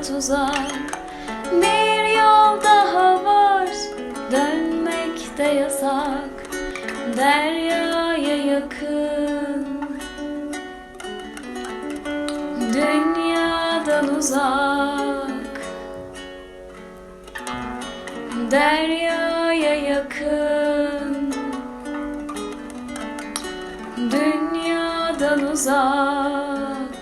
uzak Bir yol daha var Dönmek de yasak. Deryaya yakın. Dünyadan uzak. Deryaya yakın. Dünyadan uzak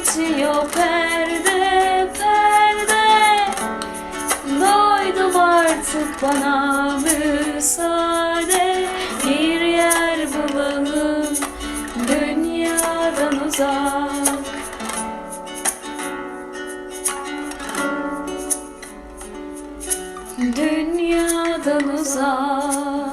geçiyor perde perde. Doydum artık bana müsaade. Bir yer bulalım dünyadan uzak. Dünyadan uzak